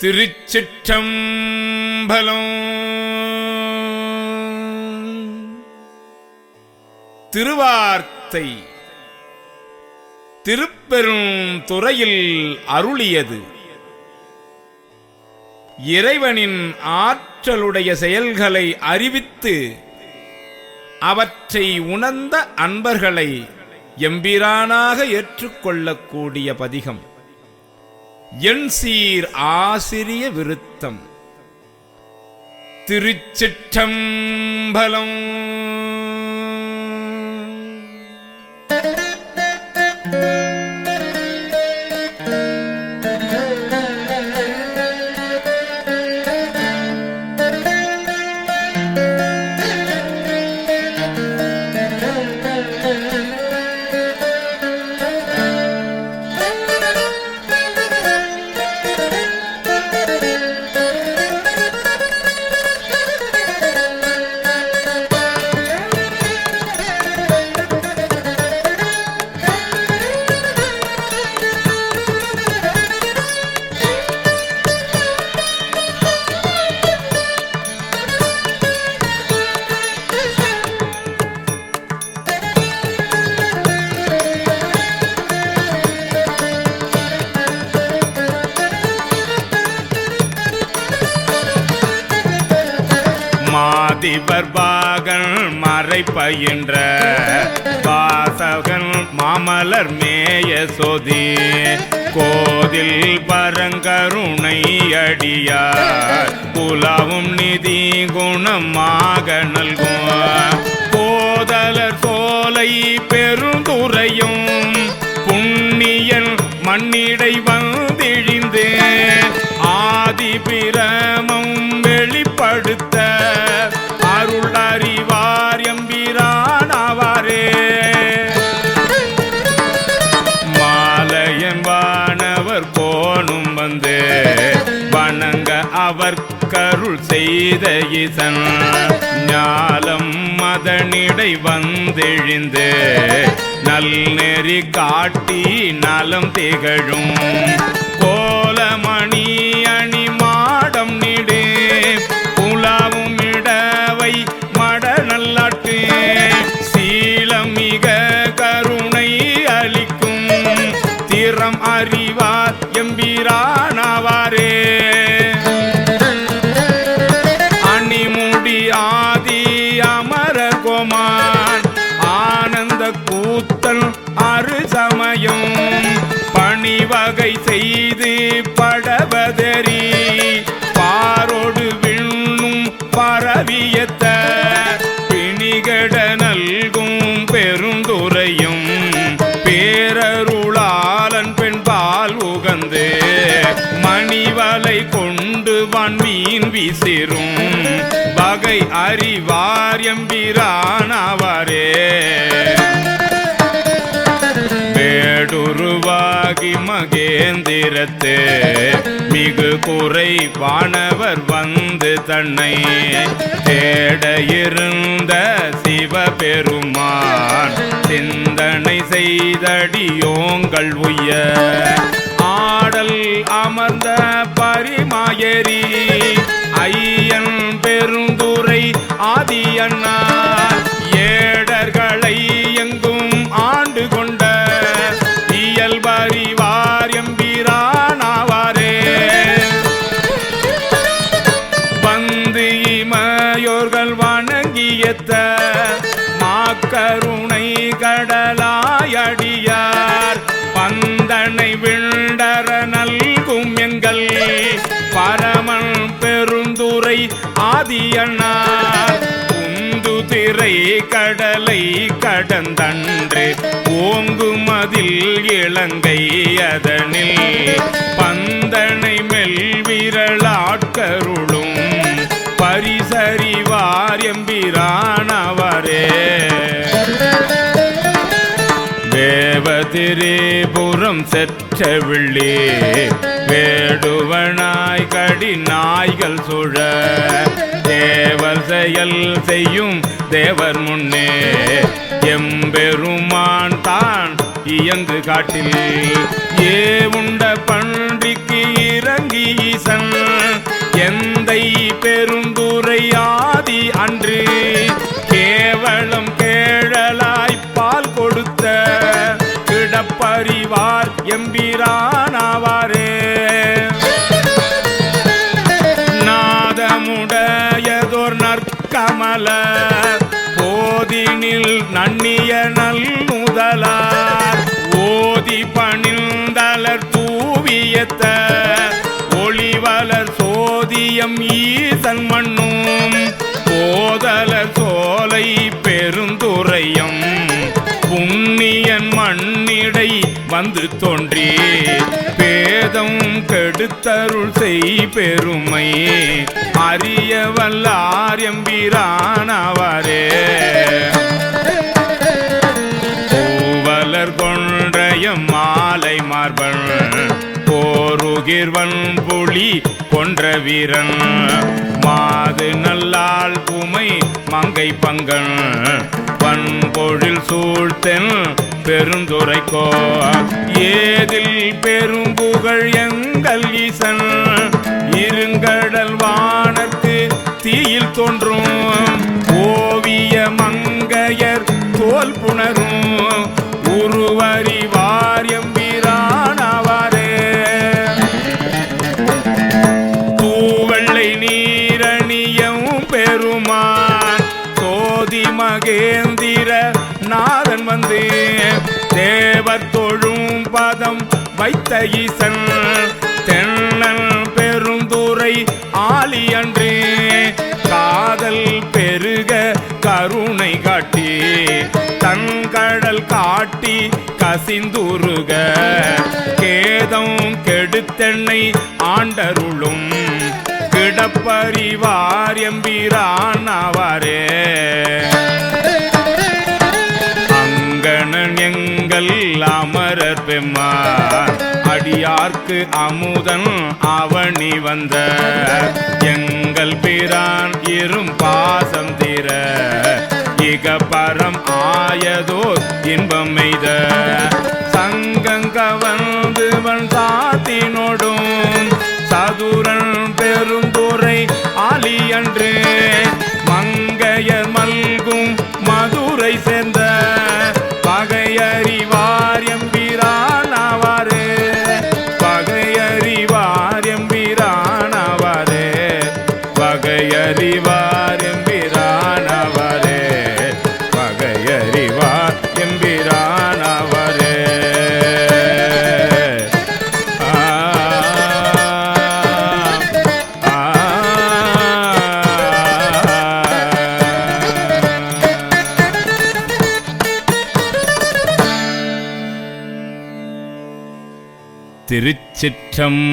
திருச்சிற்றம்பலம். திருவார்த்தை திருப்பெரும் துறையில் அருளியது. இறைவனின் ஆற்றலுடைய செயல்களை அறிவித்து அவற்றை உணர்ந்த அன்பர்களை எம்பிரானாக ஏற்றுக்கொள்ளக்கூடிய பதிகம். என் சீர் ஆசிரிய விருத்தம். திருச்சிற்றம்பலம். வாலிபர் பாகன் மறை பயின்ற வாசகன் மாமலர் மேய சொதி. கோதில் பரங்கருணை அடியார். புலாவும் நிதி குணமாக நல்கும் போதலர் சோலை பெருந்துரையும் புண்ணியன் மண்ணிடை வந்து வணங்க அவர் கருள் செய்த இசன். ஞாலம் மதனிடை வந்தெழிந்து நல் நெறி காட்டி நலம் திகழும். கோலமணி அணி பாயும் பணிவகை செய்து படவதறி பாரோடு விண்ணும் பரவியத்த பிணிகட நல்கும் பெருந்துரையும் பேரருளாளன் பெண்பால் உகந்து மணிவலை கொண்டு வன்மீன் விசிறும் வகை அறிவார் எம்பிரானாவாரே வேடுருவாகி நேரத்து மிகு குறைவானவர் வந்து தன்னை தேட இருந்த சிவபெருமான் சிந்தனை செய்தடியோங்கள் உய ஆடல் அமர்ந்த பரிமாயரி ஐயன் பெருந்துரை ஆதி அண்ணா. ஏடர்களை கருணை கடலாயடியார். பந்தனை விண்டர நல்கும் எங்கள் பரமன் பெருந்துரை ஆதியனார். உந்து திரை கடலை கடந்தன்று ஓங்குமதில் இலங்கை அதனில். பந்தனை மெல்விரலாட்கருளும் பரிசறிவார் எம்பிரானவரே எதிரேபுறம் செற்றவிழி வேடுவனாய் கடி நாய்கள் சுழ. தேவர் செயல் செய்யும் தேவர் முன்னே. எம்பெருமான் தான் இயங்கு காட்டில். ஏ உண்ட பன்றிக்கு இறங்கி ஈசன். எந்தை பெருந்த நன்னிய நல் முதலார் ஓதி பணிந்தலர் தூவியத்த. ஒளிவலர் சோதியம் ஈசன் மண்ணும். போதலர் சோலை பெருந்துரையம். புண்ணியன் மண்ணிடை வந்து தோன்றி. பேதம் கெடுத்தருள் செய் பெருமை. அறிய வல்லார் எம்பிரானவரே போருகிர்வன் புலி கொன்ற வீரன். மாது நல்லாள் பூமை மங்கை பங்கன். பண்பொழில் சூழ்த்தென் பெருந்துரைக்கோ. ஏதில் பெரும்புகழ் எங்கள் ஈசன். இருங்கடல் வானத்து தீயில் தோன்றும். ஓவிய மங்கையர் தோல் புணரும். உருவரி தேவர் தொழும் பதம் வைத்த ஈசன். தென்னல் பெருந்துரை ஆலியன்றே காதல் பெருக கருணை காட்டி. தங்கடல் காட்டி கசிந்துருக. கேதம் கெடுத்தென்னை ஆண்டருளும். கிடப்பறிவார் எம்பிரான் ஆவாரே. அமுதன் அவனி வந்த. எங்கள் பிரான் இரும் பாசம் தீர. இக பரம் ஆயதோ இன்பம் எய்த. சங்கங்க வன் சாத்தினோடும். சதுரன் பெருந்துரை ஆலி அன்று திருச்சிற்றம்பலம்.